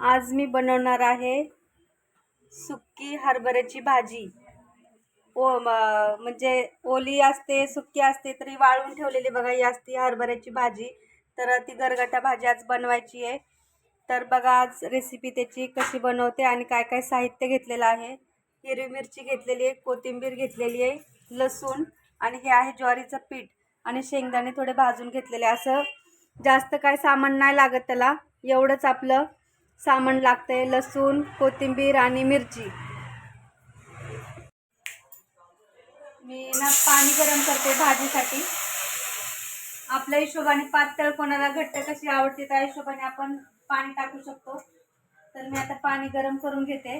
आज मी बनवणार आहे सुक्की हरभऱ्याची भाजी. ओ म्हणजे ओली असते सुकी असते तरी वाळून ठेवलेली बघा ही असते हरभऱ्याची भाजी. तर ती गरगटा भाजी आज बनवायची आहे. तर बघा आज रेसिपी त्याची कशी बनवते आणि काय काय साहित्य घेतलेलं आहे. हिरवी मिरची घेतलेली आहे कोथिंबीर घेतलेली आहे लसूण आणि हे आहे ज्वारीचं पीठ आणि शेंगदाणे थोडे भाजून घेतलेले. असं जास्त काय सामान नाही लागत त्याला. एवढंच आपलं सामान लागतंय लसूण कोथिंबीर आणि मिरची. मी ना पाणी गरम करते भाजीसाठी. आपल्या हिशोबाने पातळ कोणाला घट्ट कशी आवडते त्या हिशोबाने आपण पाणी टाकू शकतो. तर मी आता पाणी गरम करून घेते.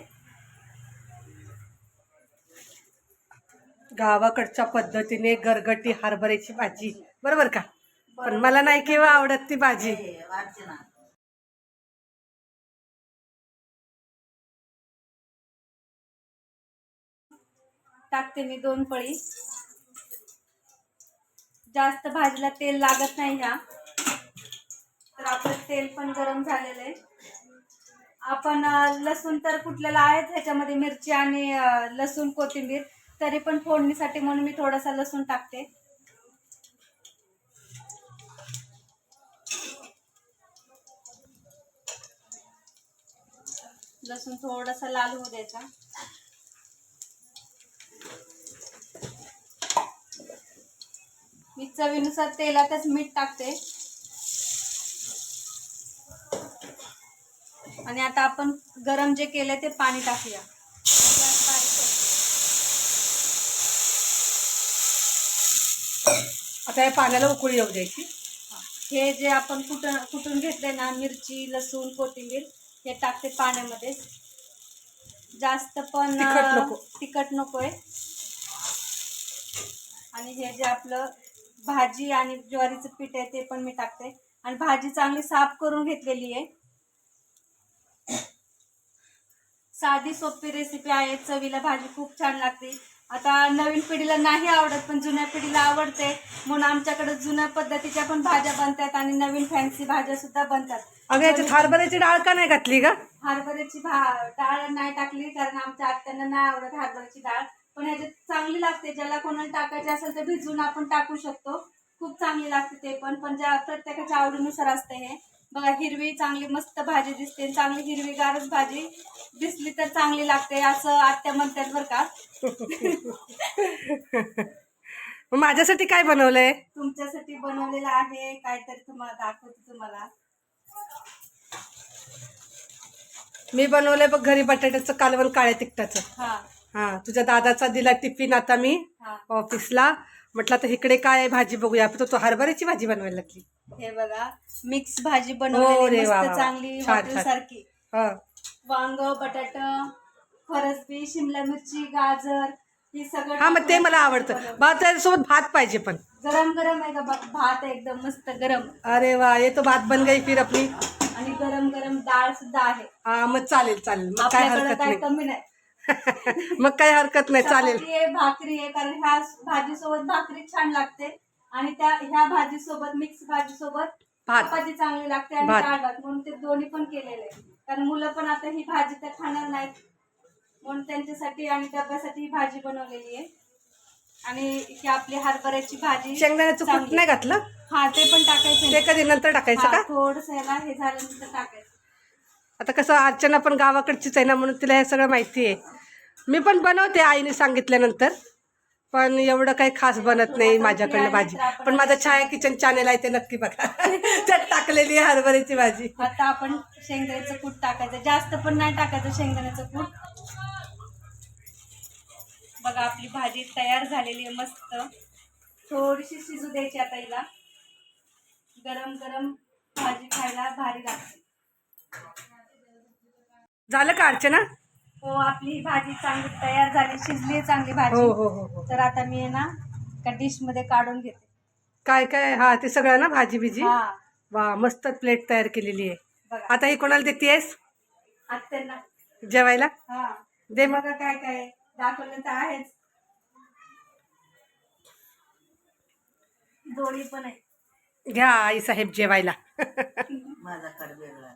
गावाकडच्या पद्धतीने गरगटी हरभऱ्याची भाजी. बरोबर का? पण मला नाही केव्हा आवडत ती भाजी. टाकते मी दोन पळी जास्त भाजीला तेल लागत नाही ह्या. तर आपलं तेल पण गरम झालेलं आहे. आपण लसूण तर कुठलेला आहेच ह्याच्यामध्ये मिरची आणि लसूण कोथिंबीर तरी पण फोडणीसाठी म्हणून मी थोडासा लसूण टाकते. लसूण थोडासा लाल होऊ द्यायचा. चवीनुसार तेलातच मीठ टाकते आणि आता आपण गरम जे केले ते पाणी टाकूया. आता या पाण्याला उकळी येऊ द्यायची हे जे आपण कुटून कुटून घेतले ना मिरची लसूण कोथिंबीर हे टाकते पाण्यामध्ये जास्त पण. तिखट नकोय आणि हे जे आपलं भाजी आणि ज्वारीचं पीठ आहे ते पण मी टाकते. आणि भाजी चांगली साफ करून घेतलेली आहे. साधी सोपी रेसिपी आहे. चवीला भाजी खूप छान लागते. आता नवीन पिढीला नाही आवडत पण जुन्या पिढीला आवडते. म्हणून आमच्याकडे जुन्या पद्धतीच्या पण भाज्या बनतात आणि नवीन फॅन्सी भाज्या सुद्धा बनतात. अगं याच्यात हरभऱ्याची डाळ का नाही घातली का हरभऱ्याची भा डाळ नाही टाकली कारण आमच्या आत्यांना नाही आवडत हरभऱ्याची डाळ. पण ह्याच्यात चांगली लागते. ज्याला कोणाला टाकायचे असेल तर भिजवून आपण टाकू शकतो. खूप चांगली लागते ते पण. पण ज्या प्रत्येकाच्या आवडीनुसार असते हे. बघा हिरवी चांगली मस्त भाजी दिसते. चांगली हिरवीगारच भाजी दिसली तर चांगली लागते असं आत्या म्हणतात बरं का. मग माझ्यासाठी काय बनवलंय? तुमच्यासाठी बनवलेलं आहे. काहीतरी तुम्हाला दाखवते तुम्हाला. मी बनवलंय बघ घरी बटाट्याचं कालवण काळ्या तिखटाचं. हा. हा तुझ्या दादाचा दिला टिफिन आता मी हा. ऑफिसला. म्हटलं आता इकडे काय भाजी बघूया. तर तो हरभऱ्याची भाजी बनवायला लागली. हे बघा मिक्स भाजी हो मस्त वा. चांगली. सारखी हा. वांग बटाट फरसबी शिमला मिरची गाजर हे सगळं हा मग ते मला आवडतं. बनवलं. बा त्याच्यासोबत भात पाहिजे पण. गरम गरम आहे का? भात एकदम मस्त गरम. अरे वा ये तो भात बन गई फिर अपनी. आणि गरम गरम डाळ सुद्धा आहे. हा मग चालेल चालेल. मग काय हरकत कमी नाही. मग काय हरकत नाही चालेल. चपाती आहे भाकरी आहे कारण ह्या भाजी सोबत भाकरी छान लागते. आणि त्या ह्या भाजी सोबत मिक्स भाजी सोबत भात. चपाती चांगली लागते आणि भात. डाळ भात. म्हणून ते दोन्ही पण केलेले आहे. कारण मुलं पण आता ही भाजी तर खाणार नाहीत. म्हणून त्यांच्यासाठी आणि डब्यासाठी ही भाजी बनवलेली आहे. आणि ही आपली हरभऱ्याची भाजी शेंगदाण्याचं कूट चांगली. नाही घातलं? हा ते पण टाकायचं ते कधी नंतर टाकायचं का? थोडस ह्याला हे झाल्यानंतर टाकायचं. आता कसं अर्चना पण गावाकडचीच आहे ना म्हणून तिला हे सगळं माहिती आहे. मी पण बनवते आईने सांगितल्यानंतर पण एवढं काही खास बनत नाही माझ्याकडनं भाजी. पण माझं छाया किचन चॅनेल आहे ते नक्की बघा. त्यात टाकलेली आहे हरभऱ्याची भाजी. आता आपण शेंगदाण्याचं कूट टाकायचं. जास्त पण नाही टाकायचं शेंगदाण्याचं कूट. बघा आपली भाजी तयार झालेली आहे मस्त. थोडीशी शिजू द्यायची आता हिला. गरम गरम भाजी खायला भारी लागते. झालं का अर्चना? आपली ही भाजी चांगली तयार झाली शिजली चांगली हो भाजी. हो हो हो तर आता मी आहे ना का डिशमध्ये काढून घेते. काय काय? हा ते सगळं ना भाजी बिजी? हा. वा मस्त प्लेट तयार केलेली आहे. बघा. आता ही कोणाला देतेस आत्यांना. जेवायला? हा. दे मग. बघा काय काय दाखवलं तर आहेच. दोन्ही पण आहे. घ्या आई साहेब जेवायला. माझा कड वेगळा